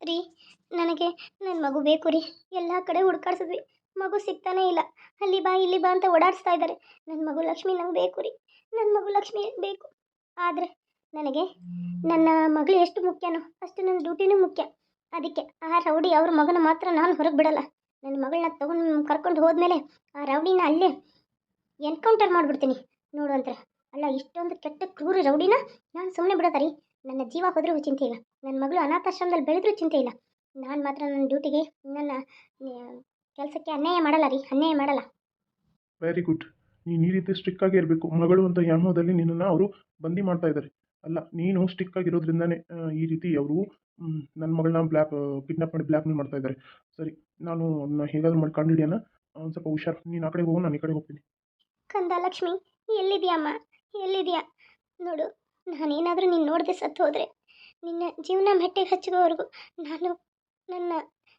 ರೀ, ನನಗೆ ನನ್ನ ಮಗು ಬೇಕು ರೀ. ಎಲ್ಲ ಕಡೆ ಹುಡ್ಕಾಡ್ಸಿದ್ವಿ. ಮಗು ಸಿಗ್ತಾನೇ ಇಲ್ಲ. ಅಲ್ಲಿ ಬಾ, ಇಲ್ಲಿ ಬಾ ಅಂತ ಓಡಾಡಿಸ್ತಾ ಇದ್ದಾರೆ. ನನ್ನ ಮಗು ಲಕ್ಷ್ಮಿ ನಂಗೆ ಬೇಕು ರೀ. ನನ್ನ ಮಗು ಲಕ್ಷ್ಮಿ ಬೇಕು. ಆದರೆ ನನಗೆ ನನ್ನ ಮಗಳು ಎಷ್ಟು ಮುಖ್ಯನೋ ಅಷ್ಟು ನನ್ನ ಡ್ಯೂಟಿನೂ ಮುಖ್ಯ. ಅದಕ್ಕೆ ಆ ರೌಡಿ ಅವ್ರ ಮಗನ ಮಾತ್ರ ನಾನು ಹೊರಗೆ ಬಿಡಲ್ಲ. ನನ್ನ ಮಗಳನ್ನ ತೊಗೊಂಡು ಕರ್ಕೊಂಡು ಹೋದ್ಮೇಲೆ ಆ ರೌಡಿನ ಅಲ್ಲೇ ಎನ್ಕೌಂಟರ್ ಮಾಡಿಬಿಡ್ತೀನಿ. ನೋಡುವಂತೆ ಅಲ್ಲ, ಇಷ್ಟೊಂದು ಕೆಟ್ಟ ಕ್ರೂರ ರೌಡಿನ ನಾನು ಸುಮ್ಮನೆ ಬಿಡೋದ ರೀ? ನನ್ನ ಜೀವ ಹೋದ್ರೂ ಚಿಂತೆ ಇಲ್ಲ. ನನ್ನ ಮಗಳು ಅನಾಥಾಶ್ರಮದಲ್ಲಿ ಬೆಳೆದ್ರೂ ಚಿಂತೆ ಇಲ್ಲ. ನಾನು ಮಾತ್ರ ನನ್ನ ಡ್ಯೂಟಿಗೆ ನನ್ನ ಕೆಲಸಕ್ಕೆ ಅನ್ಯಾಯ ಮಾಡಲ್ಲ ರೀ ಅನ್ಯಾಯ ಮಾಡಲ್ಲ. ವೆರಿ ಗುಡ್ ನೀನು ಈ ರೀತಿ ಸ್ಟ್ರಿಕ್ ಆಗಿ ಇರಬೇಕು. ಮಗಳು ಅಂತ ಯಾಮೋದಲ್ಲಿ ನಿನ್ನನ್ನು ಅವರು ಬಂದಿ ಮಾಡ್ತಾ ಇದ್ದಾರೆ ಅಲ್ಲ ನೀನು ಸ್ಟಿಕ್ ಆಗಿರೋದ್ರಿಂದನೇ ಈ ರೀತಿ ಅವರು ನನ್ನ ಮಗಳನ್ನ ಬ್ಲ್ಯಾಕ್ ಕಿಡ್ನಾಪ್ ಮಾಡಿ ಬ್ಲ್ಯಾಕ್ ಮೇಲ್ ಮಾಡ್ತಾ ಇದ್ದಾರೆ ಸರಿ ನಾನು ಅದನ್ನ ಹೇಗಾದ್ರು ಮಾಡಿ ಒಂದು ಸ್ವಲ್ಪ ಹುಷಾರು. ನೀನು ಆ ಕಡೆ ಹೋಗು ನಾನು ಈ ಕಡೆ ಹೋಗ್ತೀನಿ. ಕಂದ ಲಕ್ಷ್ಮಿ ಎಲ್ಲಿದೆಯಮ್ಮ ಎಲ್ಲಿದೆಯಾ? ನೋಡು ನಾನೇನಾದರೂ ನೀನು ನೋಡದೆ ಸತ್ತು ಹೋದರೆ ನಿನ್ನ ಜೀವನ ಮೆಟ್ಟಿಗೆ ಹಚ್ಚುವವರೆಗೂ ನಾನು ನನ್ನ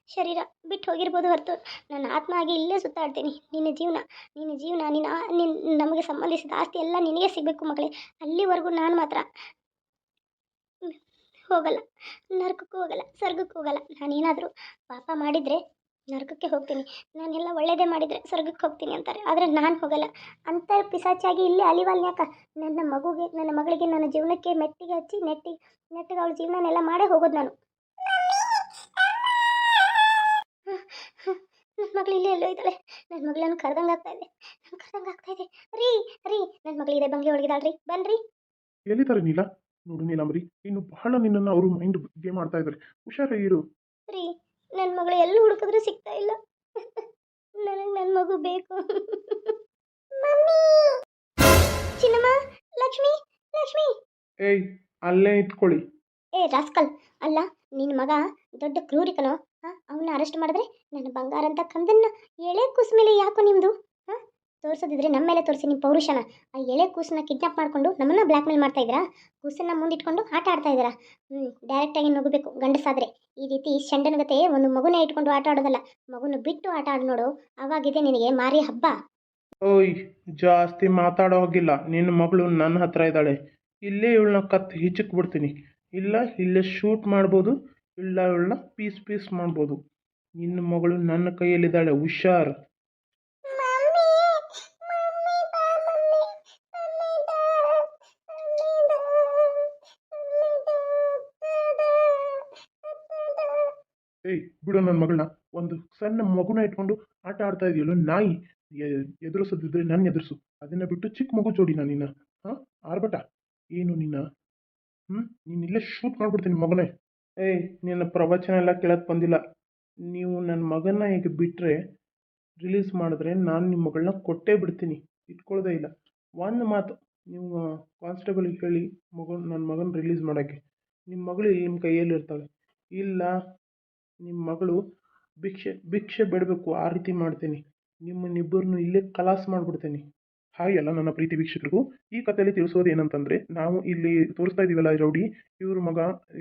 ಶರೀರ ಬಿಟ್ಟು ಹೋಗಿರ್ಬೋದು ಹೊರತು ನನ್ನ ಆತ್ಮ ಆಗಿ ಇಲ್ಲೇ ಸುತ್ತಾಡ್ತೀನಿ. ನಿನ್ನ ಜೀವನ ನಿನ್ನ ಜೀವನ, ನಿನ್ನ ನಿನ್ನ ನಮಗೆ ಸಂಬಂಧಿಸಿದ ಆಸ್ತಿ ಎಲ್ಲ ನಿನಗೆ ಸಿಗಬೇಕು ಮಗಳೇ. ಅಲ್ಲಿವರೆಗೂ ನಾನು ಮಾತ್ರ ಹೋಗಲ್ಲ, ನರಕಕ್ಕೂ ಹೋಗಲ್ಲ, ಸ್ವರ್ಗಕ್ಕೂ ಹೋಗಲ್ಲ. ನಾನೇನಾದರೂ ಪಾಪ ಮಾಡಿದರೆ ನರಕಕ್ಕೆ ಹೋಗ್ತೀನಿ. ನಾನೆಲ್ಲ ಒಳ್ಳೆಯದೇ ಮಾಡಿದರೆ ಸ್ವರ್ಗಕ್ಕೆ ಹೋಗ್ತೀನಿ ಅಂತಾರೆ. ಆದರೆ ನಾನು ಹೋಗಲ್ಲ. ಅಂತ ಪಿಸಾಚಿಯಾಗಿ ಇಲ್ಲೇ ಅಲಿವಾಲ್ ಯಾಕ? ನನ್ನ ಮಗುಗೆ ನನ್ನ ಮಗಳಿಗೆ ನನ್ನ ಜೀವನಕ್ಕೆ ಮೆಟ್ಟಿಗೆ ಹಚ್ಚಿ ನೆಟ್ಟಿ ನೆಟ್ಟಿಗೆ ಅವಳ ಜೀವನನೆಲ್ಲ ಮಾಡೇ ಹೋಗೋದು ನಾನು. ನನ್ನ ಮಗಳು ಇಲ್ಲೇ ಎಲ್ಲೋ ಇದ್ದಾಳೆ. ನನ್ನ ಮಗಳನ್ನ ಕರೆದಂಗೆ ಆಗ್ತಾ ಇದೆ. ನಾನು ಕರ್ದಂಗೆ ಆಗ್ತಾ ಇದೆ. ರೀ ರೀ ನನ್ನ ಮಗಳಿದೆ ಬಂಗ್ಲೆ ಒಳಗಿದಾಳ್ರಿ ಬನ್ರಿ. ಎಲ್ಲಿದ್ದಾರೆ ನೀಲ? ನೋಡು ನೀಲಾಂಬರಿ ಇನ್ನು ಬಹಳ ನಿನ್ನನ್ನು ಅವರು ಮೈಂಡ್ ಗೇಮ್ ಮಾಡ್ತಾ ಇದ್ದಾರೆ. ಹುಷಾರಾಗಿರು. ರೀ. ನನ್ನ ಮಗಳು ಎಲ್ಲಿ ಹುಡುಕಿದ್ರು ಸಿಗ್ತಾ ಇಲ್ಲ. ನನಗೆ ನನ್ನ ಮಗು ಬೇಕು. ಚಿನ್ನಮ್ಮ ಲಕ್ಷ್ಮಿ ಲಕ್ಷ್ಮಿ! ಏಯ್ ಅಲ್ಲೇ ಇಟ್ಕೊಳ್ಳಿ ಏ ರಾಸ್ಕಲ್ ಅಲ್ಲ ನಿನ್ನ ಮಗ ದೊಡ್ಡ ಕ್ರೂರಿಕನೋ? ಹಾಂ ಅವನ್ನ ಅರೆಸ್ಟ್ ಮಾಡಿದ್ರೆ ನನ್ನ ಬಂಗಾರ ಅಂತ ಕಂದನ್ನ ಎಳೆ ಕುಸ್ಮೇಲೆ ಮೇಲೆ ಯಾಕೋ ನಿಮ್ಮದು ಹಾಂ? ತೋರಿಸೋದಿದ್ರೆ ನಮ್ಮ ಮೇಲೆ ತೋರಿಸಿ ನಿಮ್ಮ ಪೌರುಷನ. ಆ ಎಳೆ ಕೂಸನ್ನ ಕಿಡ್ನಾಪ್ ಮಾಡಿಕೊಂಡು ನಮ್ಮನ್ನ ಬ್ಲ್ಯಾಕ್ ಮೇಲ್ ಮಾಡ್ತಾ ಇದ್ದೀರಾ? ಕೂಸನ್ನ ಮುಂದಿಟ್ಕೊಂಡು ಆಟ ಆಡ್ತಾ ಇದ್ದೀರಾ? ಹ್ಞೂ ಡೈರೆಕ್ಟಾಗಿ ನುಗ್ಗಬೇಕು ಗಂಡಸಾದ್ರೆ. ಈ ರೀತಿ ಶಂಡನಗತೆ ಒಂದು ಮಗುನ ಇಟ್ಕೊಂಡು ಆಟ ಆಡೋದಲ್ಲ, ಮಗುನ ಬಿಟ್ಟು ಆಟ ಆಡಿ ನೋಡು ಅವಾಗಿದೆ ನಿನಗೆ ಮಾರಿ ಹಬ್ಬ. ಓಯ್, ಜಾಸ್ತಿ ಮಾತಾಡೋ ಹೋಗಿಲ್ಲ. ನಿನ್ನ ಮಗಳು ನನ್ನ ಹತ್ರ ಇದ್ದಾಳೆ. ಇಲ್ಲೇ ಇವಳನ್ನ ಕತ್ತು ಹಿಚ್ಚಕ್ ಬಿಡ್ತೀನಿ. ಇಲ್ಲ, ಇಲ್ಲೇ ಶೂಟ್ ಮಾಡ್ಬೋದು, ಇಲ್ಲ ಇವಳನ್ನ ಪೀಸ್ ಪೀಸ್ ಮಾಡ್ಬೋದು. ನಿನ್ನ ಮಗಳು ನನ್ನ ಕೈಯಲ್ಲಿದ್ದಾಳೆ, ಹುಷಾರ್. ಬಿಡು ನನ್ನ ಮಗಳನ್ನ. ಒಂದು ಸಣ್ಣ ಮಗುನ ಇಟ್ಕೊಂಡು ಆಟ ಆಡ್ತಾ ಇದೆಯಲ್ಲ ನಾಯಿ ಎದುರಿಸೋದಿದ್ರೆ ನನ್ನ ಎದುರಿಸು. ಅದನ್ನ ಬಿಟ್ಟು ಚಿಕ್ಕ ಮಗು ಜೋಡಿ ನಾನು ನಿನ್ನ. ಹಾಂ? ಆರ್ಭಟ. ಏನು ನಿನ್ನ? ಹ್ಞೂ ನೀನು ಇಲ್ಲೇ ಶೂಟ್ ಮಾಡ್ಬಿಡ್ತೀನಿ ಮಗನೇ. ಏಯ್, ನಿನ್ನ ಪ್ರವಚನ ಎಲ್ಲ ಕೇಳಕ್ಕೆ ಬಂದಿಲ್ಲ. ನೀವು ನನ್ನ ಮಗನ ಈಗ ಬಿಟ್ಟರೆ ರಿಲೀಸ್ ಮಾಡಿದ್ರೆ ನಾನು ನಿಮ್ಮ ಮಗಳನ್ನ ಕೊಟ್ಟೇ ಬಿಡ್ತೀನಿ. ಇಟ್ಕೊಳ್ಳೋದೇ ಇಲ್ಲ. ಒಂದು ಮಾತು ನೀವು ಕಾನ್ಸ್ಟೇಬಲಿಗೆ ಹೇಳಿ ಮಗು ನನ್ನ ಮಗನ ರಿಲೀಸ್ ಮಾಡೋಕ್ಕೆ. ನಿಮ್ಮ ಮಗಳು ನಿಮ್ಮ ಕೈಯಲ್ಲಿ ಇರ್ತಾಳೆ ಇಲ್ಲ ನಿಮ್ಮ ಮಗಳು ಭಿಕ್ಷೆ ಭಿಕ್ಷೆ ಬಿಡಬೇಕು, ಆ ರೀತಿ ಮಾಡ್ತೀನಿ. ನಿಮ್ಮನ್ನಿಬ್ಬರನ್ನು ಇಲ್ಲೇ ಕಲಾಸ್ ಮಾಡಿಬಿಡ್ತೀನಿ. ಹಾಗೆ ಅಲ್ಲ ನನ್ನ ಪ್ರೀತಿ ವೀಕ್ಷಕರಿಗೂ, ಈ ಕಥೆಯಲ್ಲಿ ತಿಳಿಸೋದು ಏನಂತಂದರೆ ನಾವು ಇಲ್ಲಿ ತೋರಿಸ್ತಾ ಇದ್ದೀವಲ್ಲ ರೌಡಿ, ಇವ್ರ ಮಗ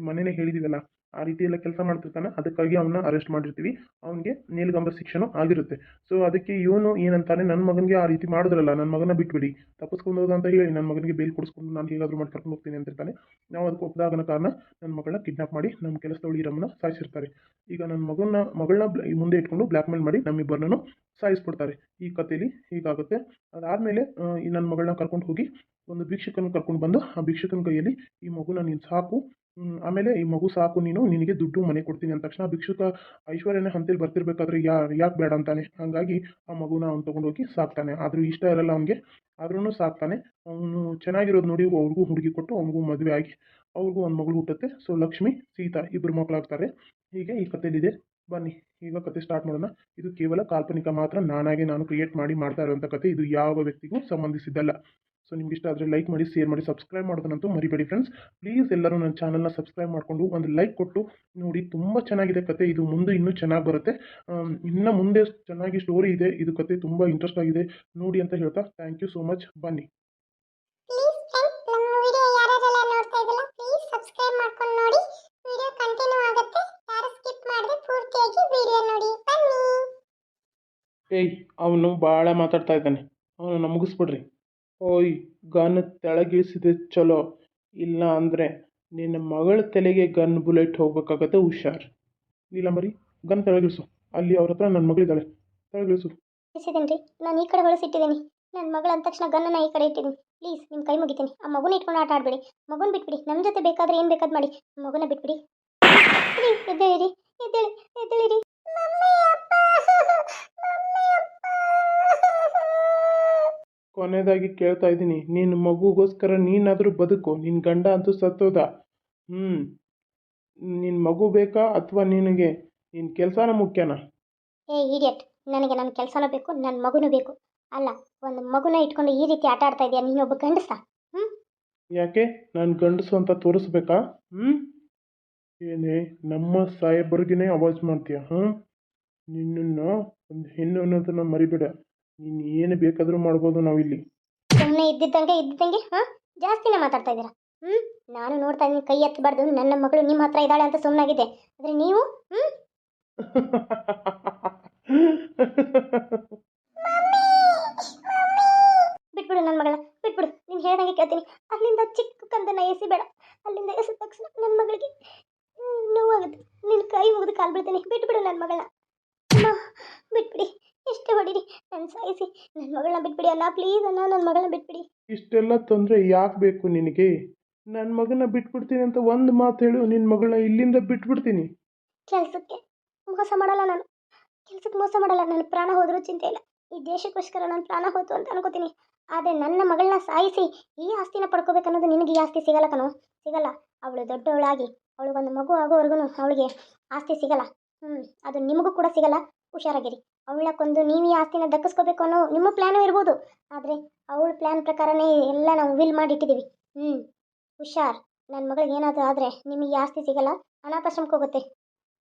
ಮೊನ್ನೆನೇ ಹೇಳಿದೀವಲ್ಲ ಆ ರೀತಿ ಕೆಲಸ ಮಾಡ್ತಿರ್ತಾನೆ. ಅದಕ್ಕಾಗಿ ಅವನ್ನ ಅರೆಸ್ಟ್ ಮಾಡಿರ್ತೀವಿ. ಅವನಿಗೆ ನೀಲಗಂಬ ಶಿಕ್ಷಣ ಆಗಿರುತ್ತೆ. ಸೊ ಅದಕ್ಕೆ ಇವನು ಏನಂತಾನೆ ನನ್ನ ಮಗನಿಗೆ ಆ ರೀತಿ ಮಾಡಿದ್ರಲ್ಲ ನನ್ನ ಮಗನ ಬಿಟ್ಬಿಡಿ. ತಪ್ಪಿಸ್ಕೊಂಡು ಹೋದ ಅಂತ ಹೇಳಿ ನನ್ನ ಮಗನಿಗೆ ಬೇಲ್ ಕೊಡಿಸ್ಕೊಂಡು ನಾನು ಹೇಗಾದರೂ ಮಾಡಿ ಕರ್ಕೊಂಡು ಹೋಗ್ತೀನಿ ಅಂತಿರ್ತಾನೆ. ನಾವು ಅದಕ್ಕೆ ಒಪ್ಪದಾಗನ ಕಾರಣ ನನ್ನ ಮಗಳನ್ನ ಕಿಡ್ನಾಪ್ ಮಾಡಿ ನಮ್ಮ ಕೆಲಸದವಳು ಇರಮ್ಮನ ಸಾಯಿಸಿರ್ತಾರೆ. ಈಗ ನನ್ನ ಮಗನ ಮಗಳನ್ನ ಮುಂದೆ ಇಟ್ಕೊಂಡು ಬ್ಲ್ಯಾಕ್ ಮೇಲ್ ಮಾಡಿ ನಮ್ಮಿಬ್ಬರನ್ನು ಸಾಯಿಸ್ಬಿಡ್ತಾರೆ. ಈ ಕಥೆಯಲ್ಲಿ ಹೀಗಾಗುತ್ತೆ. ಅದಾದಮೇಲೆ ನನ್ನ ಮಗಳನ್ನ ಕರ್ಕೊಂಡು ಹೋಗಿ, ಒಂದು ಭಿಕ್ಷಕನ ಕರ್ಕೊಂಡು ಬಂದು, ಆ ಭಿಕ್ಷಕನ ಕೈಯಲ್ಲಿ ಈ ಮಗುನ ನೀನು ಸಾಕು ಆಮೇಲೆ ಈ ಮಗು ಸಾಕು, ನೀನು ನಿನಗೆ ದುಡ್ಡು ಮನೆ ಕೊಡ್ತೀನಿ ಅಂದ ತಕ್ಷಣ ಭಿಕ್ಷುಕ ಐಶ್ವರ್ಯನ ಹಂತಲ್ಲಿ ಬರ್ತಿರ್ಬೇಕಾದ್ರೆ ಯಾ, ಯಾಕೆ ಬೇಡ ಅಂತಾನೆ. ಹಾಗಾಗಿ ಆ ಮಗುನ ಅವ್ನು ತೊಗೊಂಡೋಗಿ ಸಾಕ್ತಾನೆ. ಆದರೂ ಇಷ್ಟ ಇರಲ್ಲ ಅವನಿಗೆ. ಆದ್ರೂ ಸಾಕ್ತಾನೆ. ಅವನು ಚೆನ್ನಾಗಿರೋದು ನೋಡಿ ಅವ್ರಿಗೂ ಹುಡುಗಿ ಕೊಟ್ಟು ಅವನಿಗೂ ಮದುವೆ ಆಗಿ ಅವ್ರಿಗೂ ಒಂದು ಮಗಳು ಹುಟ್ಟುತ್ತೆ. ಸೊ ಲಕ್ಷ್ಮಿ, ಸೀತಾ ಇಬ್ಬರು ಮಕ್ಕಳಾಗ್ತಾರೆ ಹೀಗೆ ಈ ಕಥೆಲಿದೆ. ಬನ್ನಿ, ಈಗ ಕತೆ ಸ್ಟಾರ್ಟ್ ಮಾಡೋಣ. ಇದು ಕೇವಲ ಕಾಲ್ಪನಿಕ ಮಾತ್ರ. ನಾನಾಗೆ ನಾನು ಕ್ರಿಯೇಟ್ ಮಾಡಿ ಮಾಡ್ತಾ ಇರುವಂಥ ಕತೆ ಇದು ಯಾವ ವ್ಯಕ್ತಿಗೂ ಸಂಬಂಧಿಸಿದ್ದಲ್ಲ. ಸೊ ನಿಮ್ಗೆ ಇಷ್ಟ ಆದರೆ ಲೈಕ್ ಮಾಡಿ ಶೇರ್ ಮಾಡಿ ಸಬ್ಸ್ಕ್ರೈಬ್ ಮಾಡೋದನ್ನಂತೂ ಮರಿಬೇಡಿ ಫ್ರೆಂಡ್ಸ್ ಪ್ಲೀಸ್ ಎಲ್ಲರೂ ನನ್ನ ಚಾನಲ್ನ ಸಬ್ಸ್ಕ್ರೈಬ್ ಮಾಡಿಕೊಂಡು ಒಂದು ಲೈಕ್ ಕೊಟ್ಟು ನೋಡಿ ತುಂಬ ಚೆನ್ನಾಗಿದೆ ಕತೆ. ಇದು ಮುಂದೆ ಇನ್ನೂ ಚೆನ್ನಾಗಿ ಬರುತ್ತೆ. ಇನ್ನು ಮುಂದೆ ಚೆನ್ನಾಗಿ ಸ್ಟೋರಿ ಇದೆ. ಇದು ಕತೆ ತುಂಬ ಇಂಟ್ರೆಸ್ಟ್ ಆಗಿದೆ. ನೋಡಿ ಅಂತ ಹೇಳ್ತಾ ಥ್ಯಾಂಕ್ ಯು ಸೋ ಮಚ್ ಬನ್ನಿ. ಏಯ್ ಅವನು ಭಾಳ ಮಾತಾಡ್ತಾ ಇದ್ದಾನೆ. ಅವನು ಮುಗಿಸ್ಬಿಡ್ರಿ ಓಯ್, ಗನ್ ತೆಳಗಿಳಿಸಿದ್ರೆ ಚಲೋ. ಇಲ್ಲ ಅಂದರೆ ನಿನ್ನ ಮಗಳ ತಲೆಗೆ ಗನ್ ಬುಲೆಟ್ ಹೋಗ್ಬೇಕಾಗತ್ತೆ ಹುಷಾರ್. ನೀಲಂಬರಿ, ಗನ್ ತೆಳಗಿಳಿಸು. ಅಲ್ಲಿ ಅವ್ರ ಹತ್ರ ನನ್ನ ಮಗಳಿದ್ದಾಳೆ ತೆಳಗಿಳಿಸು. ಇಸಿದ್ದೀನಿ ನಾನು ಈ ಕಡೆ ಹೊಳಸಿಟ್ಟಿದ್ದೀನಿ ನನ್ನ ಮಗಳ ಅಂದ ತಕ್ಷಣ ಗನ್ನನ ಈ ಕಡೆ ಇಟ್ಟಿದ್ದೀನಿ. ಪ್ಲೀಸ್ ನಿಮ್ಮ ಕೈ ಮುಗಿತೀನಿ. ಆ ಮಗುನ ಇಟ್ಕೊಂಡು ಆಟ ಆಡಬೇಡಿ. ಮಗುನ ಬಿಟ್ಬಿಡಿ. ನಮ್ಮ ಜೊತೆ ಬೇಕಾದ್ರೆ ಏನು ಬೇಕಾದ್ ಮಾಡಿ. ಮಗುನ ಬಿಟ್ಬಿಡಿ. ಎದ್ದೇಳಿರಿ, ಎದ್ದೇಳಿ, ಎದ್ದೇಳಿರಿ. ಕೊನೆಯದಾಗಿ ಕೇಳ್ತಾ ಇದ್ದೀನಿ ನಿನ್ನ ಮಗುಗೋಸ್ಕರ ನೀನಾದರೂ ಬದುಕು ನಿನ್ನ ಗಂಡ ಅಂತೂ ಸತ್ತೋದ. ಹ್ಞೂ ನಿನ್ನ ಮಗು ಬೇಕಾ ಅಥವಾ ನಿನಗೆ? ನಿನ್ನ ಕೆಲಸನ ಮುಖ್ಯನಾ? ಏ ಇಡಿಯಟ್. ನನಗೆ ನನ್ನ ಕೆಲಸನೂ ಬೇಕು ನನ್ನ ಮಗುನೂ ಬೇಕು. ಅಲ್ಲ ಒಂದು ಮಗುನ ಇಟ್ಕೊಂಡು ಈ ರೀತಿ ಆಟ ಆಡ್ತಾ ಇದೆಯಾ? ನೀನೊಬ್ಬ ಗಂಡಸ ಹ್ಞೂ ಯಾಕೆ? ನಾನು ಗಂಡಸು ಅಂತ ತೋರಿಸ್ಬೇಕಾ? ಹ್ಞೂ ಏನೇ ನಮ್ಮ ಸಾಹೇಬರಿಗೇನೆ ಅವಾಜ್ ಮಾಡ್ತೀಯ? ಹಾಂ ನಿನ್ನನ್ನು ಒಂದು ಹೆಣ್ಣು ಅನ್ನೋದನ್ನು ಮರಿಬೇಡ. ನೀನು ಏನು ಬೇಕಾದರೂ ಮಾಡ್ಬೋದು ಇಲ್ಲಿ. ಸುಮ್ಮನೆ ಇದ್ದಿದ್ದಂಗೆ ಇದ್ದಿದ್ದಂಗೆ ಹಾ? ಜಾಸ್ತಿನೇ ಮಾತಾಡ್ತಾ ಇದ್ದೀರಾ? ಹ್ಮ್? ನಾನು ನೋಡ್ತಾ ಇದ್ದೀನಿ ಕೈ ಎತ್ತಬಾರ್ದು ನನ್ನ ಮಗಳು ನಿಮ್ಮ ಹತ್ರ ಇದ್ದಾಳೆ ಅಂತ ಸುಮ್ಮನಾಗಿದೆ ಆದರೆ ನೀವು ಹ್ಮ್? ಬಿಟ್ಬಿಡು ನನ್ನ ಮಗಳ ಬಿಟ್ಬಿಡು. ನೀನು ಹೇಳ್ದಂಗೆ ಕೇಳ್ತೀನಿ ಅಲ್ಲಿಂದ ಚಿಕ್ಕ ಕಂದನ ಎಸಿಬೇಡ ಅಲ್ಲಿಂದ ಎಸಿದ ತಕ್ಷಣ ನನ್ನ ಮಗಳಿಗೆ ಹ್ಮ್, ನೋವಾಗುತ್ತೆ ನಿನ್ನ ಕೈ ಮುಗಿದು ಕಾಲು ಬೀಳ್ತೀನಿ ಬಿಟ್ಬಿಡು ನನ್ನ ಮಗಳನ್ನ ಅಮ್ಮ ಬಿಟ್ಬಿಡಿ ಎಷ್ಟೇ ಹೊಡೀರಿ ನನ್ನ ಸಾಯಿಸಿ ನನ್ನ ಮಗಳನ್ನ ಬಿಟ್ಬಿಡಿ ಅಣ್ಣ ಪ್ಲೀಸ್ ಅಣ್ಣ ನನ್ನ ಮಗಳನ್ನ ಬಿಟ್ಬಿಡಿ. ಇಷ್ಟೆಲ್ಲ ತೊಂದರೆ ಯಾಕೆ ಬೇಕು ನಿನಗೆ? ನನ್ನ ಮಗನ ಬಿಟ್ಬಿಡ್ತೀನಿ ಅಂತ ಒಂದು ಮಾತು ಹೇಳು ನಿನ್ನ ಮಗಳನ್ನ ಇಲ್ಲಿಂದ ಬಿಟ್ಬಿಡ್ತೀನಿ. ಕೆಲಸಕ್ಕೆ ಮೋಸ ಮಾಡಲ್ಲ ನಾನು. ಕೆಲಸಕ್ಕೆ ಮೋಸ ಮಾಡಲ್ಲ ನನ್ನ ಪ್ರಾಣ ಹೋದರೂ ಚಿಂತೆ ಇಲ್ಲ. ಈ ದೇಶಕ್ಕೋಸ್ಕರ ನನ್ನ ಪ್ರಾಣ ಹೋಯ್ತು ಅಂತ ಅನ್ಕೋತೀನಿ. ಆದರೆ ನನ್ನ ಮಗಳನ್ನ ಸಾಯಿಸಿ ಈ ಆಸ್ತಿನ ಪಡ್ಕೋಬೇಕನ್ನೋದು ನಿನಗೆ ಈ ಆಸ್ತಿ ಸಿಗಲ್ಲ ಕಣೋ. ಸಿಗಲ್ಲ. ಅವಳು ದೊಡ್ಡವಳಾಗಿ ಅವಳಿಗೊಂದು ಮಗು ಆಗೋವರೆಗೂ ಅವಳಿಗೆ ಆಸ್ತಿ ಸಿಗಲ್ಲ. ಹ್ಞೂ ಅದು ನಿಮಗೂ ಕೂಡ ಸಿಗಲ್ಲ. ಹುಷಾರಾಗಿರಿ. ಅವಳ ಕೊಂದು ನೀವೇ ಈ ಆಸ್ತಿನ ದಕ್ಕಿಸ್ಕೋಬೇಕು ಅನ್ನೋ ನಿಮ್ಮ ಪ್ಲ್ಯಾನು ಇರ್ಬೋದು. ಆದರೆ ಅವಳ ಪ್ಲ್ಯಾನ್ ಪ್ರಕಾರನೇ ಎಲ್ಲ ನಾವು ವಿಲ್ ಮಾಡಿಟ್ಟಿದ್ದೀವಿ ಹ್ಞೂ ಹುಷಾರ್. ನನ್ನ ಮಗಳಿಗೆ ಏನಾದರೂ ಆದರೆ ನಿಮಗೆ ಆಸ್ತಿ ಸಿಗಲ್ಲ ಅನಾಥಾಶ್ರಮಕ್ಕೆ ಹೋಗುತ್ತೆ.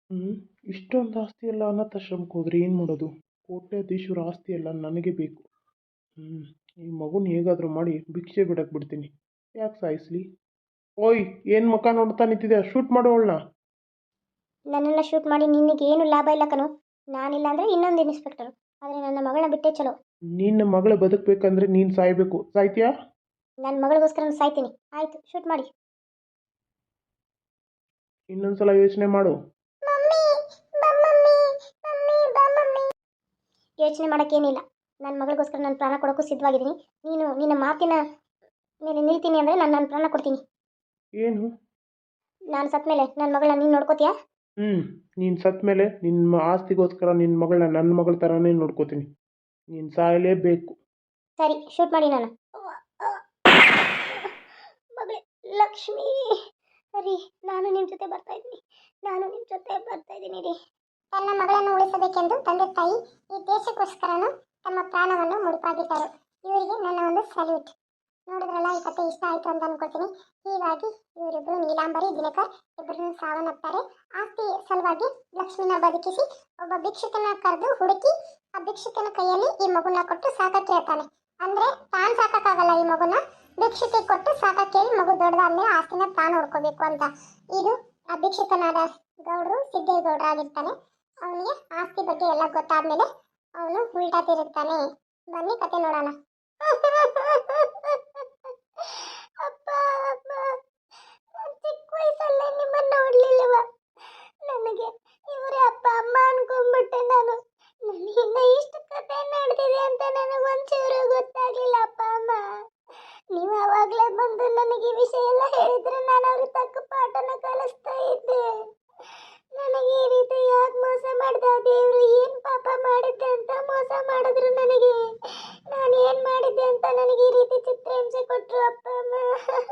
ಹ್ಞೂ ಇಷ್ಟೊಂದು ಆಸ್ತಿ ಎಲ್ಲ ಅನಾಥಾಶ್ರಮಕ್ಕೆ ಹೋದ್ರೆ ಏನು ಮಾಡೋದು? ಕೋಟ್ಯಾಧೀಶ್ವರ ಆಸ್ತಿ ಎಲ್ಲ ನನಗೆ ಬೇಕು. ಹ್ಞೂ ಈ ಮಗುನ ಹೇಗಾದರೂ ಮಾಡಿ ಭಿಕ್ಷೆ ಬಿಡಕ್ಕೆ ಬಿಡ್ತೀನಿ. ಯಾಕೆ ಸಾಯಿಸ್ಲಿ? ಓಯ್ ಏನು ಮುಖ ನೋಡ್ತಾ ನಿಂತಿದೆ ಶೂಟ್ ಮಾಡೋ ಅವಳನ್ನ. ನನ್ನನ್ನು ಶೂಟ್ ಮಾಡಿ ನಿನಗೆ ಏನು ಲಾಭ ಇಲ್ಲ ಕಣೋ. ನಾನಿಲ್ಲ ಅಂದರೆ ಇನ್ನೊಂದು ಇನ್ಸ್ಪೆಕ್ಟರು ಆದರೆ ನನ್ನ ಮಗಳನ್ನ ಬಿಟ್ಟೆ ಚಲೋ. ನಿನ್ನ ಮಗಳು ಬದುಕಬೇಕಂದ್ರೆ ನೀನು ಸಾಯಬೇಕು. ಸಾಯ್ತೀಯಾ? ನನ್ನ ಮಗಳಿಗೋಸ್ಕರ ನಾನು ಸಾಯ್ತೀನಿ. ಆಯಿತು ಶೂಟ್ ಮಾಡಿ. ಇನ್ನೊಂದ್ಸಲ ಯೋಚನೆ ಮಾಡು. ಯೋಚನೆ ಮಾಡೋಕ್ಕೇನಿಲ್ಲ. ನನ್ನ ಮಗಳಿಗೋಸ್ಕರ ನಾನು ಪ್ರಾಣ ಕೊಡಕ್ಕೂ ಸಿದ್ಧವಾಗಿದ್ದೀನಿ. ನೀನು ನಿನ್ನ ಮಾತಿನ ಮೇಲೆ ನಿಲ್ತೀನಿ ಅಂದರೆ ನಾನು ನನ್ನ ಪ್ರಾಣ ಕೊಡ್ತೀನಿ. ಏನು? ನಾನು ಸತ್ತ ಮೇಲೆ ನನ್ನ ಮಗಳನ್ನ ನೀನು ನೋಡ್ಕೋತೀಯಾ? ಹ್ಞೂ ನೀನು ಸತ್ತ ಮೇಲೆ ನಿನ್ನ ಆಸ್ತಿಗೋಸ್ಕರ ನಿನ್ನ ಮಗಳನ್ನ ನನ್ನ ಮಗಳ ಥರನೇ ನೋಡ್ಕೋತೀನಿ. ನೀನು ಸಾಯಲೇಬೇಕು. ಸರಿ, ಶೂಟ್ ಮಾಡಿ ನಾನು. ಮಗಳೇ, ಲಕ್ಷ್ಮಿ! ಸರಿ, ನಾನು ನಿಮ್ಮ ಜೊತೆ ಬರ್ತಾ ಇದ್ದೀನಿ. ನಾನು ನಿಮ್ಮ ಜೊತೆ ಬರ್ತಾ ಇದ್ದೀನಿ ರೀ. ತನ್ನ ಮಗಳನ್ನು ಉಳಿಸಬೇಕೆಂದು ತಂದೆ ತಾಯಿ ಈ ದೇಶಕ್ಕೋಸ್ಕರನು ತಮ್ಮ ಪ್ರಾಣವನ್ನು ಮುಡುಪಾಗಿದ್ದಾರೆ ಇವರಿಗೆ ನನ್ನ ಒಂದು ಸಲ್ಯೂಟ್ ನೋಡಿದ್ರಲ್ಲ, ಈ ಕತೆ ಇಷ್ಟ ಆಯಿತು ಅಂತ ಅನ್ಕೊಳ್ತೀನಿ. ಹೀಗಾಗಿ ಇವರಿಬ್ಬರು ನೀಲಾಂಬರಿ, ದಿನಕರ್ ಇಬ್ಬರು ಸಾವನ್ನಪ್ತಾರೆ. ಆಸ್ತಿ ಸಲುವಾಗಿ ಲಕ್ಷ್ಮಿನ ಬದುಕಿಸಿ, ಒಬ್ಬ ಭಿಕ್ಷುಕನ ಕರೆದು ಹುಡುಕಿ, ಆ ಭಿಕ್ಷುಕನ ಕೈಯಲ್ಲಿ ಈ ಮಗುನ ಕೊಟ್ಟು ಸಾಕಕ್ಕೆ ಹೇಳ್ತಾನೆ. ಅಂದ್ರೆ ತಾನು ಸಾಕಕ್ಕಾಗಲ್ಲ ಈ ಮಗುನ? ಭಿಕ್ಷುಕೆ ಕೊಟ್ಟು ಸಾಕಕ್ಕೆ ಮಗು ದೊಡ್ಡದಾದ್ಮೇಲೆ ಆಸ್ತಿನ ತಾನು ಹುಡ್ಕೋಬೇಕು ಅಂತ. ಇದು ಆ ಭಿಕ್ಷುಕನಾದ ಗೌಡ್ರ ಸಿದ್ದೇಗೌಡರಾಗಿರ್ತಾನೆ. ಅವನಿಗೆ ಆಸ್ತಿ ಬಗ್ಗೆ ಎಲ್ಲ ಗೊತ್ತಾದ್ಮೇಲೆ ಅವನು ಉಲ್ಟಾ ತಿರುಗ್ತಾನೆ. ಬನ್ನಿ ಕತೆ ನೋಡೋಣ.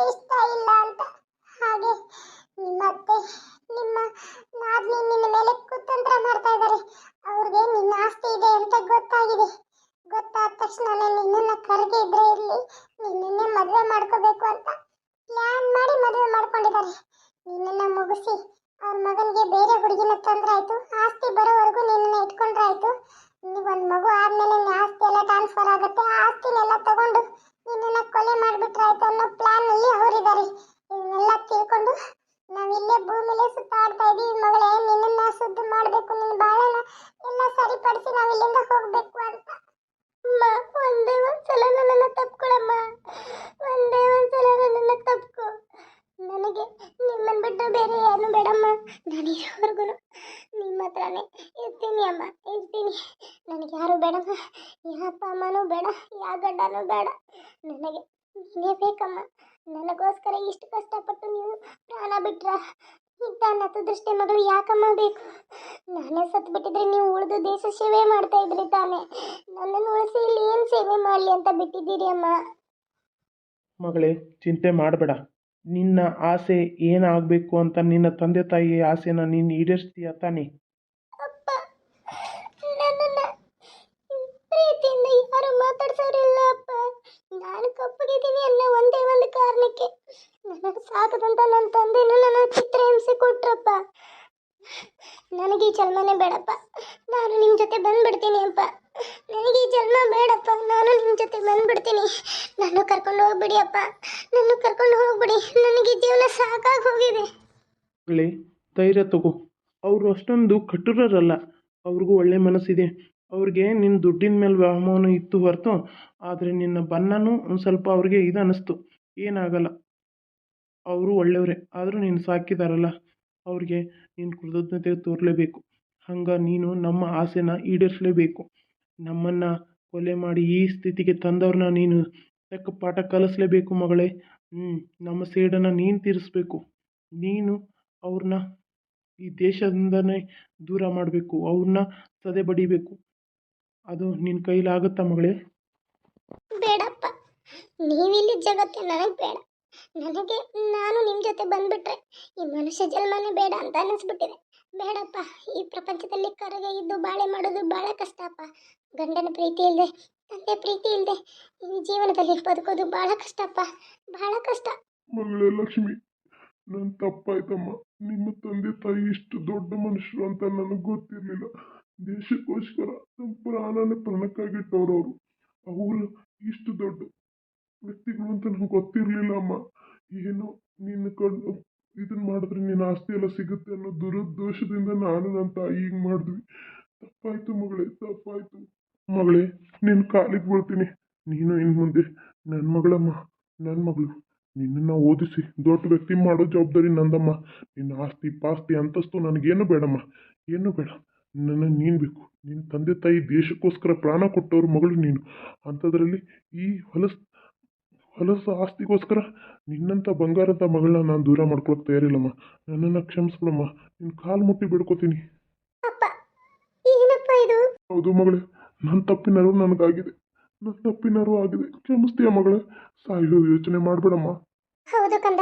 post. ಗಂಡನೂ ಬೇಡ. ನನಗೆ ನೀನೇ ಬೇಕಮ್ಮ. ನನಗೋಸ್ಕರ ಇಷ್ಟು ಕಷ್ಟಪಟ್ಟು ನೀವು ಪ್ರಾಣ ಬಿಟ್ರ. ಇಂಥ ನತದೃಷ್ಟಿ ಮಗಳು ಯಾಕಮ್ಮ ಬೇಕು? ನಾನೇ ಸತ್ತು ಬಿಟ್ಟಿದ್ರೆ ನೀವು ಉಳಿದು ದೇಶ ಸೇವೆ ಮಾಡ್ತಾ ಇದ್ರಿ ತಾನೇ. ನನ್ನನ್ನು ಉಳಿಸಿ ಇಲ್ಲಿ ಏನು ಸೇವೆ ಮಾಡಲಿ ಅಂತ ಬಿಟ್ಟಿದ್ದೀರಿ ಅಮ್ಮ. ಮಗಳೇ, ಚಿಂತೆ ಮಾಡಬೇಡ. ನಿನ್ನ ಆಸೆ ಏನಾಗಬೇಕು ಅಂತ ನಿನ್ನ ತಂದೆ ತಾಯಿ ಆಸೆನ ನೀನು ಈಡೇರಿಸ್ತೀಯ ತಾನೇ ಅಪ್ಪ ನನ್ನನ್ನು ಪ್ರೀತಿಯಿಂದ ಯಾರು ಮಾತಾಡ್ಸೋರಿಲ್ಲ ಅಪ್ಪ ನಾನು ಕಪ್ಪಗಿದ್ದೀನಿ ಅನ್ನೋ ಒಂದೇ ಒಂದು ಕಾರಣಕ್ಕೆ. ನನಗೆ ಸಾಕದಂತ ನನ್ನ ತಂದೆನೂ ನನ್ನ ಚಿತ್ರಹಿಂಸೆ ಕೊಟ್ರಪ್ಪ. ನನಗೆ ಈ ಜನ್ಮನೇ ಬೇಡಪ್ಪ. ನಾನು ನಿಮ್ಮ ಜೊತೆ ಬಂದ್ಬಿಡ್ತೀನಿ ಅಪ್ಪ. ನನಗೆ ಈ ಜನ್ಮ ಬೇಡಪ್ಪ. ನಾನು ನಿಮ್ಮ ಜೊತೆ ಬಂದ್ಬಿಡ್ತೀನಿ. ನಾನು ಕರ್ಕೊಂಡು ಹೋಗ್ಬಿಡಿ ಅಪ್ಪ. ನನ್ನ ಕರ್ಕೊಂಡು ಹೋಗ್ಬಿಡಿ. ನನಗೆ ಜೀವನ ಸಾಕಾಗಿ ಹೋಗಿದೆ. ಧೈರ್ಯ ತಗೋ. ಅವರು ಅಷ್ಟೊಂದು ಕಠೋರರಲ್ಲ ಅವ್ರಿಗೂ ಒಳ್ಳೆ ಮನಸ್ಸಿದೆ. ಅವ್ರಿಗೆ ನಿನ್ನ ದುಡ್ಡಿನ ಮೇಲೆ ವ್ಯಾಮೋಹ ಇತ್ತು ಹೊರತು, ಆದರೆ ನಿನ್ನ ಬಣ್ಣನೂ ಒಂದು ಸ್ವಲ್ಪ ಅವ್ರಿಗೆ ಇದು ಅನ್ನಿಸ್ತು ಏನಾಗಲ್ಲ ಅವರು ಒಳ್ಳೆಯವರೇ ಆದರೂ ನೀನು ಸಾಕಿದಾರಲ್ಲ. ಅವ್ರಿಗೆ ನೀನು ಕೃತಜ್ಞತೆ ತೋರಲೇಬೇಕು. ಹಂಗೆ ನೀನು ನಮ್ಮ ಆಸೆನ ಈಡೇರಿಸಲೇಬೇಕು. ನಮ್ಮನ್ನು ಕೊಲೆ ಮಾಡಿ ಈ ಸ್ಥಿತಿಗೆ ತಂದವ್ರನ್ನ ನೀನು ತಕ್ಕ ಪಾಠ ಕಲಿಸ್ಲೇಬೇಕು ಮಗಳೇ. ನಮ್ಮ ಸೇಡನ್ನು ನೀನು ತೀರಿಸ್ಬೇಕು. ನೀನು ಅವ್ರನ್ನ ಈ ದೇಶದಿಂದನೇ ದೂರ ಮಾಡಬೇಕು. ಅವ್ರನ್ನ ಸದೆ ಬಡಿಬೇಕು ಅದು ನಿನ್ನ ಕೈಲಾಗುತ್ತಾ ಮಗಳೇ? ಬೇಡಪ್ಪ. ನೀವಿಲ್ಲಿ ಜಗತ್ತೆ ನನಗೆ ಬೇಡ. ನನಗೆ ನಾನು ನಿಮ್ಮ ಜೊತೆ ಬಂದ್ಬಿಟ್ರೆ ಈ ಮನುಷ್ಯ ಜನ್ಮನೇ ಬೇಡ ಅಂತ ಅನ್ನಿಸ್ಬಿಟ್ಟಿದೆ ಬೇಡಪ್ಪ ಈ ಪ್ರಪಂಚದಲ್ಲಿ ಕರಗೆ ಇದ್ದು ಬಾಳೆ ಮಾಡೋದು ಭಾಳ ಕಷ್ಟಪ್ಪ. ಗಂಡನ ಪ್ರೀತಿ ಇಲ್ಲದೆ ತಂದೆ ಪ್ರೀತಿ ಇಲ್ಲದೆ ಈ ಜೀವನದಲ್ಲಿ ಬದುಕೋದು ಭಾಳ ಕಷ್ಟಪ್ಪ. ಭಾಳ ಕಷ್ಟ. ಮಗಳೇ ಲಕ್ಷ್ಮಿ ನನ್ನ ತಪ್ಪಾಯ್ತಮ್ಮ. ನಿಮ್ಮ ತಂದೆ ತಾಯಿ ಇಷ್ಟು ದೊಡ್ಡ ಮನುಷ್ಯರು ಅಂತ ನನಗೆ ಗೊತ್ತಿರಲಿಲ್ಲ. ದೇಶಕ್ಕೋಸ್ಕರ ತಮ್ಮ ಪ್ರಾಣನ ಪಣಕ್ಕಾಗಿಟ್ಟವ್ರು ಅವರು ಇಷ್ಟು ದೊಡ್ಡ ವ್ಯಕ್ತಿಗಳು ಅಂತ ನನಗೆ ಗೊತ್ತಿರಲಿಲ್ಲ ಅಮ್ಮ. ಏನೋ ನಿನ್ನ ಕಣ್ಣು ಇದನ್ನ ಮಾಡಿದ್ರೆ ನಿನ್ನ ಆಸ್ತಿ ಎಲ್ಲ ಸಿಗುತ್ತೆ ಅನ್ನೋ ದುರುದ್ದೇಶದಿಂದ ನಾನು ನನ್ನ ತಾಯಿ ಹಿಂಗೆ ಮಾಡಿದ್ವಿ. ತಪ್ಪಾಯ್ತು ಮಗಳೇ ತಪ್ಪಾಯ್ತು. ಮಗಳೇ ನಿನ್ನ ಕಾಲಿಗೆ ಬೀಳ್ತೀನಿ. ನೀನು ಇನ್ನು ಮುಂದೆ ನನ್ನ ಮಗಳಮ್ಮ ನನ್ನ ಮಗಳು. ನಿನ್ನನ್ನು ಓದಿಸಿ ದೊಡ್ಡ ವ್ಯಕ್ತಿ ಮಾಡೋ ಜವಾಬ್ದಾರಿ ನಂದಮ್ಮ. ನಿನ್ನ ಆಸ್ತಿ ಪಾಸ್ತಿ ಅಂತಸ್ತು ನನಗೇನು ಬೇಡಮ್ಮ. ಏನು ಬೇಡ. ನನ್ನ ನೀನು ಬೇಕು ನಿನ್ನ ತಂದೆ ತಾಯಿ ದೇಶಕ್ಕೋಸ್ಕರ ಪ್ರಾಣ ಕೊಟ್ಟವ್ರ ಮಗಳು ನೀನು. ಅಂಥದ್ರಲ್ಲಿ ಈ ಹೊಲಸು ಹೊಲಸು ಆಸ್ತಿಗೋಸ್ಕರ ನಿನ್ನಂಥ ಬಂಗಾರದ ಮಗಳನ್ನ ನಾನು ದೂರ ಮಾಡ್ಕೊಳಕ್ಕೆ ತಯಾರಿಲ್ಲಮ್ಮ. ನನ್ನನ್ನು ಕ್ಷಮಿಸ್ಬಿಡಮ್ಮ. ನಿನ್ನ ಕಾಲು ಮುಟ್ಟಿ ಬಿಡ್ಕೋತೀನಿ. ಹೌದು ಮಗಳೇ ನನ್ನ ತಪ್ಪಿನರು ನನಗಾಗಿದೆ. ನನ್ನ ತಪ್ಪಿನರು ಆಗಿದೆ. ಕ್ಷಮಿಸ್ತೀಯ ಮಗಳೇ. ಸಾಯೋ ಯೋಚನೆ ಮಾಡಬೇಡಮ್ಮ. ಹೌದು ಕಂದ.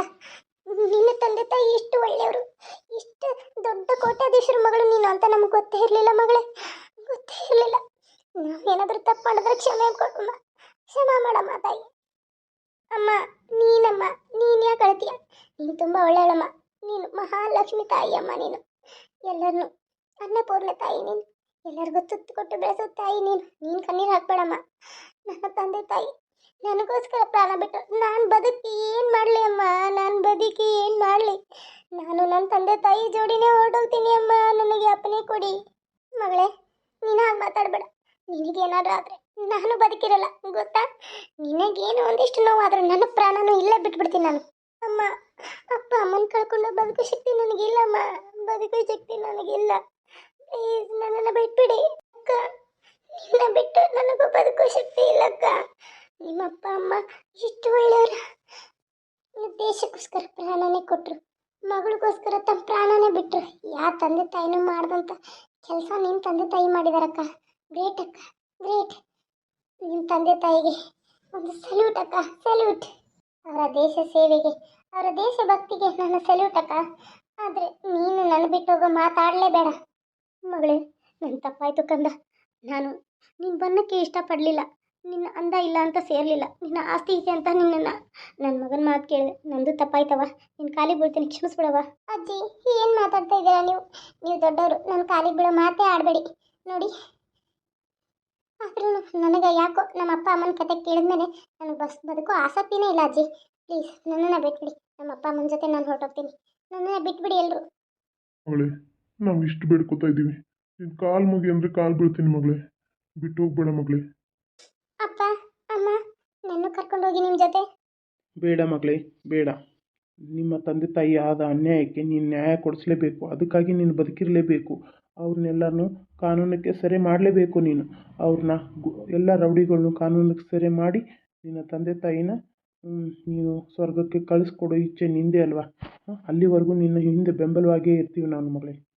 ನಿನ್ನ ತಂದೆ ತಾಯಿ ಎಷ್ಟು ಒಳ್ಳೆಯವರು? ಇಷ್ಟು ದೊಡ್ಡ ಕೋಟ್ಯಾಧೀಶರ ಮಗಳು ನೀನು ಅಂತ ನಮ್ಗೆ ಗೊತ್ತೇ ಇರಲಿಲ್ಲ ಮಗಳೇ. ಗೊತ್ತೇ ಇರಲಿಲ್ಲ. ನಾವೇನಾದರೂ ತಪ್ಪು ಮಾಡಿದ್ರೆ ಕ್ಷಮೆ ಕೊಡಮ್ಮ ಕ್ಷಮೆ ಮಾಡಮ್ಮ ತಾಯಿ. ಅಮ್ಮ, ನೀನಮ್ಮ, ನೀನು ಯಾಕೆ ಅಳ್ತೀಯ? ನೀನು ತುಂಬ ಒಳ್ಳೆಯವಳಮ್ಮ. ನೀನು ಮಹಾಲಕ್ಷ್ಮಿ ತಾಯಿಯಮ್ಮ ನೀನು. ಎಲ್ಲರನ್ನು ಅನ್ನಪೂರ್ಣ ತಾಯಿ ನೀನು. ಎಲ್ಲರಿಗೂ ತುತ್ತು ಕೊಟ್ಟು ಬೆಳೆಸೋ ತಾಯಿ ನೀನು. ನೀನು ಕಣ್ಣೀರು ಹಾಕ್ಬೇಡಮ್ಮ. ನನ್ನ ತಂದೆ ತಾಯಿ ನನಗೋಸ್ಕರ ಪ್ರಾಣ ಬಿಟ್ಟು ನಾನು ಬದುಕಿ ಏನು ಮಾಡಲಿ ಅಮ್ಮ? ನಾನು ಬದುಕಿ ಏನು ಮಾಡಲಿ? ನಾನು ನನ್ನ ತಂದೆ ತಾಯಿ ಜೋಡಿನೇ ಹೊರಟೋಗ್ತೀನಿ ಅಮ್ಮ. ನನಗೆ ಅಪ್ಪನೇ ಕೊಡಿ. ಮಗಳೇ, ನೀನು ಹಾಗೆ ಮಾತಾಡಬೇಡ. ನಿನಗೇನಾದ್ರೂ ಆದರೆ ನಾನು ಬದುಕಿರಲ್ಲ, ಗೊತ್ತಾ? ನಿನಗೇನು ಒಂದಿಷ್ಟು ನೋವಾದರೂ ನನ್ನ ಪ್ರಾಣನೂ ಇಲ್ಲೇ ಬಿಟ್ಬಿಡ್ತೀನಿ ನಾನು. ಅಮ್ಮ, ಅಪ್ಪ ಅಮ್ಮನ ಕಳ್ಕೊಂಡು ಬದುಕೋ ಶಕ್ತಿ ನನಗಿಲ್ಲಮ್ಮ ಬದುಕೋ ಶಕ್ತಿ ನನಗಿಲ್ಲ. ಪ್ಲೀಸ್ ನನ್ನನ್ನು ಬಿಟ್ಬಿಡಿ ಅಕ್ಕ. ನಿನ್ನ ಬಿಟ್ಟು ನನಗೂ ಬದುಕೋ ಶಕ್ತಿ ಇಲ್ಲಕ್ಕ ನಿಮ್ಮ ಅಪ್ಪ ಅಮ್ಮ ಎಷ್ಟು ಒಳ್ಳೆಯವರು ದೇಶಕ್ಕೋಸ್ಕರ ಪ್ರಾಣನೇ ಕೊಟ್ಟರು ಮಗಳಿಗೋಸ್ಕರ ತಮ್ಮ ಪ್ರಾಣನೇ ಬಿಟ್ಟರು ಯಾವ ತಂದೆ ತಾಯಿನೂ ಮಾಡ್ದಂಥ ಕೆಲಸ ನಿಮ್ಮ ತಂದೆ ತಾಯಿ ಮಾಡಿದಾರಕ್ಕ. ಗ್ರೇಟ್ ಅಕ್ಕ, ಗ್ರೇಟ್. ನಿಮ್ಮ ತಂದೆ ತಾಯಿಗೆ ಒಂದು ಸಲ್ಯೂಟ್ ಅಕ್ಕ ಸಲ್ಯೂಟ್ ಅವರ ದೇಶ ಸೇವೆಗೆ, ಅವರ ದೇಶ ಭಕ್ತಿಗೆ ನನ್ನ ಸಲ್ಯೂಟ್ ಅಕ್ಕ. ಆದರೆ ನೀನು ನನ್ನ ಬಿಟ್ಟು ಹೋಗೋ ಮಾತಾಡಲೇಬೇಡ. ಮಗಳೇ ನನ್ನ ತಪ್ಪಾಯಿತು ಕಂದ. ನಾನು ನಿನ್ನ ಬನ್ನಕ್ಕೆ ಇಷ್ಟಪಡಲಿಲ್ಲ. ನಿನ್ನ ಅಂದ ಇಲ್ಲ ಅಂತ ಸೇರಲಿಲ್ಲ. ನಿನ್ನ ಆಸ್ತಿ ಇದೆ ಅಂತ ನಿನ್ನನ್ನು ನನ್ನ ಮಗನ ಮಾತು ಕೇಳಿದೆ. ನಂದು ತಪ್ಪಾಯ್ತವ ನಿನ್ನ ಕಾಲಿಗೆ ಬೀಳ್ತೀನಿ ಕ್ಷಮಿಸ್ಬಿಡವ ಅಜ್ಜಿ ಏನು ಮಾತಾಡ್ತಾ ಇದ್ದೀರಾ ನೀವು? ನೀವು ದೊಡ್ಡವರು ನನ್ನ ಕಾಲಿಗೆ ಬೀಳೋ ಮಾತೇ ಆಡಬೇಡಿ. ನೋಡಿ. ಆದ್ರೂ ನನಗೆ ಯಾಕೋ ನಮ್ಮ ಅಪ್ಪ ಅಮ್ಮನ ಕತೆ ಕೇಳಿದ್ಮೇಲೆ ನನಗೆ ಬಸ್ ಬದುಕೋ ಆಸಕ್ತಿನೇ ಇಲ್ಲ ಅಜ್ಜಿ. ಪ್ಲೀಸ್ ನನ್ನನ್ನು ಬಿಟ್ಬಿಡಿ. ನಮ್ಮ ಅಪ್ಪ ಅಮ್ಮನ ಜೊತೆ ನಾನು ಹೊರಟೋಗ್ತೀನಿ. ನನ್ನನ್ನು ಬಿಟ್ಬಿಡಿ ಎಲ್ಲರೂ ಮಗಳೇ ನಾವು ಇಷ್ಟು ಬೇಡ್ಕೊತಾ ಇದ್ದೀವಿ. ನಿನ್ನ ಕಾಲು ಮುಗಿ ಅಂದರೆ ಕಾಲು ಬೀಳ್ತೀನಿ ಮಗಳೇ. ಬಿಟ್ಟು ಹೋಗ್ಬೇಡ ಮಗಳೇ. ಕರ್ಕೊಂಡೋಗಿ ನಿಮ್ಮ ಜೊತೆ? ಬೇಡ ಮಗಳೇ, ಬೇಡ. ನಿಮ್ಮ ತಂದೆ ತಾಯಿ ಆದ ಅನ್ಯಾಯಕ್ಕೆ ನೀನು ನ್ಯಾಯ ಕೊಡಿಸ್ಲೇಬೇಕು. ಅದಕ್ಕಾಗಿ ನೀನು ಬದುಕಿರಲೇಬೇಕು. ಅವ್ರನ್ನೆಲ್ಲನೂ ಕಾನೂನಕ್ಕೆ ಸರಿ ಮಾಡಲೇಬೇಕು ನೀನು. ಅವ್ರನ್ನ ಎಲ್ಲ ರೌಡಿಗಳನ್ನು ಕಾನೂನಿಗೆ ಸರಿ ಮಾಡಿ ನಿನ್ನ ತಂದೆ ತಾಯಿನ ನೀನು ಸ್ವರ್ಗಕ್ಕೆ ಕಳಿಸ್ಕೊಡೋ ಇಚ್ಛೆ ನಿಂದೆ ಅಲ್ವಾ? ಅಲ್ಲಿವರೆಗೂ ನಿನ್ನ ಹಿಂದೆ ಬೆಂಬಲವಾಗಿಯೇ ಇರ್ತೀವಿ ನಾನು ಮಗಳೇ.